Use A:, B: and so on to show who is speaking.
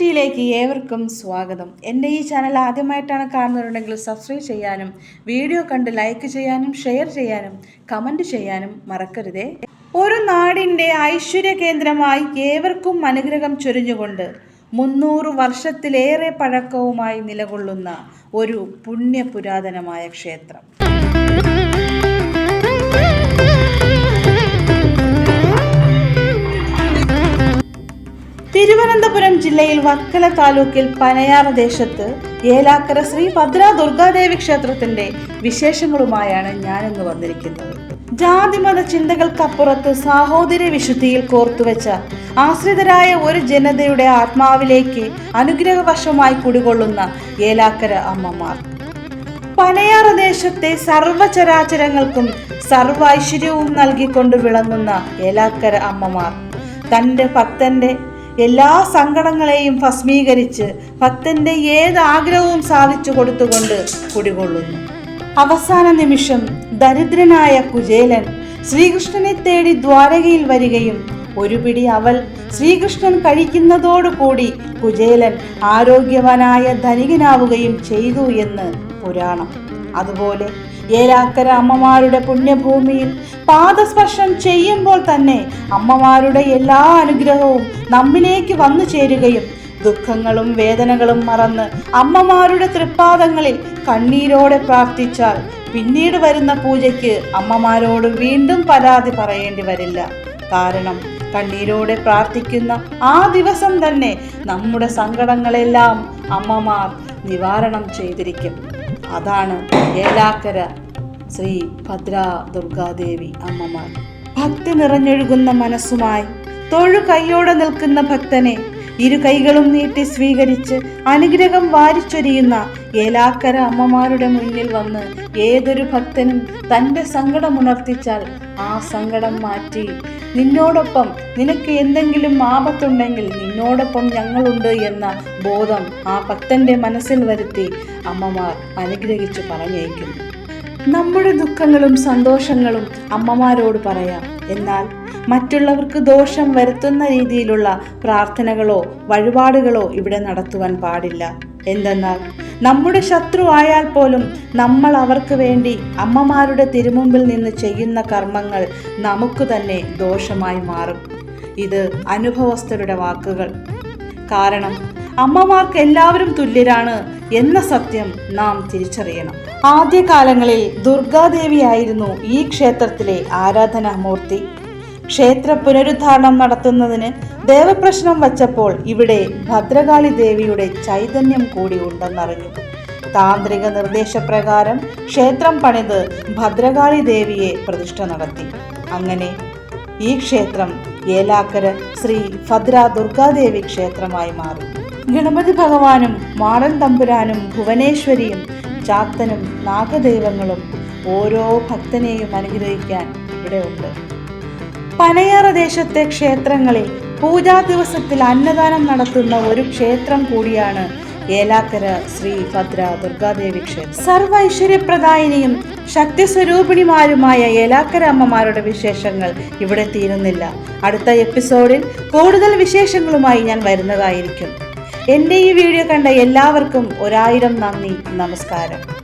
A: വീഡിയോയിലേക്ക് ഏവർക്കും സ്വാഗതം. എന്റെ ഈ ചാനൽ ആദ്യമായിട്ടാണ് കാണുന്നവരുണ്ടെങ്കിൽ സബ്സ്ക്രൈബ് ചെയ്യാനും വീഡിയോ കണ്ട് ലൈക്ക് ചെയ്യാനും ഷെയർ ചെയ്യാനും കമന്റ് ചെയ്യാനും മറക്കരുതേ. ഒരു നാടിന്റെ ഐശ്വര്യ കേന്ദ്രമായി ഏവർക്കും അനുഗ്രഹം ചൊരിഞ്ഞുകൊണ്ട് മുന്നൂറ് വർഷത്തിലേറെ പഴക്കവുമായി നിലകൊള്ളുന്ന ഒരു പുണ്യപുരാതനമായ ക്ഷേത്രം. ജില്ലയിൽ വർക്കല താലൂക്കിൽ പനയാർ ദേശത്ത് ഏലാക്കര ശ്രീ ഭദ്ര ദുർഗാദേവി ക്ഷേത്രത്തിന്റെ വിശേഷങ്ങളുമായാണ് ഞാനിന്ന് വന്നിരിക്കുന്നത്. ജാതിമത ചിന്തകൾക്കപ്പുറത്ത് സാഹോദര്യ വിശുദ്ധിയിൽ കോർത്തുവെച്ച ആശ്രിതരായ ഒരു ജനതയുടെ ആത്മാവിലേക്ക് അനുഗ്രഹവശമായി കുടികൊള്ളുന്ന ഏലാക്കര അമ്മമാർ. പനയാർ ദേശത്തെ സർവചരാചരങ്ങൾക്കും സർവ ഐശ്വര്യവും നൽകിക്കൊണ്ട് വിളങ്ങുന്ന ഏലാക്കര അമ്മമാർ. തന്റെ ഭക്തന്റെ എല്ലാ സങ്കടങ്ങളെയും ഭസ്മീകരിച്ച് ഭക്തന്റെ ഏത് ആഗ്രഹവും സാധിച്ചു കൊടുത്തുകൊണ്ട് കുടികൊള്ളുന്നു. അവസാന നിമിഷം ദരിദ്രനായ കുചേലൻ ശ്രീകൃഷ്ണനെ തേടി ദ്വാരകയിൽ വരികയും ഒരു പിടി അവൽ ശ്രീകൃഷ്ണൻ കഴിക്കുന്നതോടുകൂടി കുചേലൻ ആരോഗ്യവാനായ ധനികനാവുകയും ചെയ്തു എന്ന് പുരാണം. അതുപോലെ ഏലാക്കര അമ്മമാരുടെ പുണ്യഭൂമിയിൽ പാദസ്പർശം ചെയ്യുമ്പോൾ തന്നെ അമ്മമാരുടെ എല്ലാ അനുഗ്രഹവും നമ്മിലേക്ക് വന്നു ചേരുകയും ദുഃഖങ്ങളും വേദനകളും മറന്ന് അമ്മമാരുടെ തൃപ്പാദങ്ങളിൽ കണ്ണീരോടെ പ്രാർത്ഥിച്ചാൽ പിന്നീട് വരുന്ന പൂജയ്ക്ക് അമ്മമാരോട് വീണ്ടും പരാതി പറയേണ്ടി വരില്ല. കാരണം കണ്ണീരോടെ പ്രാർത്ഥിക്കുന്ന ആ ദിവസം തന്നെ നമ്മുടെ സങ്കടങ്ങളെല്ലാം അമ്മമാർ നിവാരണം ചെയ്തിരിക്കും. അതാണ് ഏലാക്കര ശ്രീ ഭദ്ര ദുർഗാദേവി അമ്മമാർ. ഭക്തി നിറഞ്ഞൊഴുകുന്ന മനസ്സുമായി തൊഴു കൈയോടെ നിൽക്കുന്ന ഭക്തനെ ഇരു കൈകളും നീട്ടി സ്വീകരിച്ച് അനുഗ്രഹം വാരിച്ചൊരിയുന്ന ഏലാക്കര അമ്മമാരുടെ മുന്നിൽ വന്ന് ഏതൊരു ഭക്തനും തന്റെ സങ്കടമുണർത്തിച്ചാൽ ആ സങ്കടം മാറ്റി നിന്നോടൊപ്പം നിനക്ക് എന്തെങ്കിലും ആപത്തുണ്ടെങ്കിൽ നിന്നോടൊപ്പം ഞങ്ങളുണ്ട് എന്ന ബോധം ആ ഭക്തന്റെ മനസ്സിൽ വരുത്തി അമ്മമാർ അനുഗ്രഹിച്ചു പറഞ്ഞേക്കുന്നു നമ്മുടെ ദുഃഖങ്ങളും സന്തോഷങ്ങളും അമ്മമാരോട് പറയാം. എന്നാൽ മറ്റുള്ളവർക്ക് ദോഷം വരുത്തുന്ന രീതിയിലുള്ള പ്രാർത്ഥനകളോ വഴിപാടുകളോ ഇവിടെ നടത്തുവാൻ പാടില്ല. എന്തെന്നാൽ നമ്മുടെ ശത്രു ആയാൽ പോലും നമ്മൾ അവർക്ക് വേണ്ടി അമ്മമാരുടെ തിരുമുമ്പിൽ നിന്ന് ചെയ്യുന്ന കർമ്മങ്ങൾ നമുക്ക് തന്നെ ദോഷമായി മാറും. ഇത് അനുഭവസ്ഥരുടെ വാക്കുകൾ. കാരണം അമ്മമാർക്ക് എല്ലാവരും തുല്യരാണ് എന്ന സത്യം നാം തിരിച്ചറിയണം. ആദ്യകാലങ്ങളിൽ ദുർഗാദേവിയായിരുന്നു ഈ ക്ഷേത്രത്തിലെ ആരാധനാമൂർത്തി. ക്ഷേത്ര പുനരുദ്ധാരണം നടത്തുന്നതിന് ദേവപ്രശ്നം വച്ചപ്പോൾ ഇവിടെ ഭദ്രകാളി ദേവിയുടെ ചൈതന്യം കൂടി ഉണ്ടെന്നറിഞ്ഞു. താന്ത്രിക നിർദ്ദേശപ്രകാരം ക്ഷേത്രം പണിത് ഭദ്രകാളി ദേവിയെ പ്രതിഷ്ഠ നടത്തി. അങ്ങനെ ഈ ക്ഷേത്രം ഏലാക്കര ശ്രീ ഭദ്ര ദുർഗാദേവി ക്ഷേത്രമായി മാറി. ഗണപതി ഭഗവാനും മാടൻ തമ്പുരാനും ഭുവനേശ്വരിയും ചാത്തനും നാഗദൈവങ്ങളും ഓരോ ഭക്തനെയും അനുഗ്രഹിക്കാൻ ഇവിടെയുണ്ട് പനയാറ ദേശത്തെ ക്ഷേത്രങ്ങളിൽ പൂജാ ദിവസത്തിൽ അന്നദാനം നടത്തുന്ന ഒരു ക്ഷേത്രം കൂടിയാണ് ഏലാക്കര ശ്രീ ഭദ്ര ദുർഗാദേവി ക്ഷേത്രം. സർവ ഐശ്വര്യപ്രദായിനിയും ശക്തിസ്വരൂപിണിമാരുമായ ഏലാക്കര അമ്മമാരുടെ വിശേഷങ്ങൾ ഇവിടെ തീരുന്നില്ല. അടുത്ത എപ്പിസോഡിൽ കൂടുതൽ വിശേഷങ്ങളുമായി ഞാൻ വരുന്നതായിരിക്കും. എന്റെ ഈ വീഡിയോ കണ്ട എല്ലാവർക്കും ഒരായിരം നന്ദി നമസ്കാരം.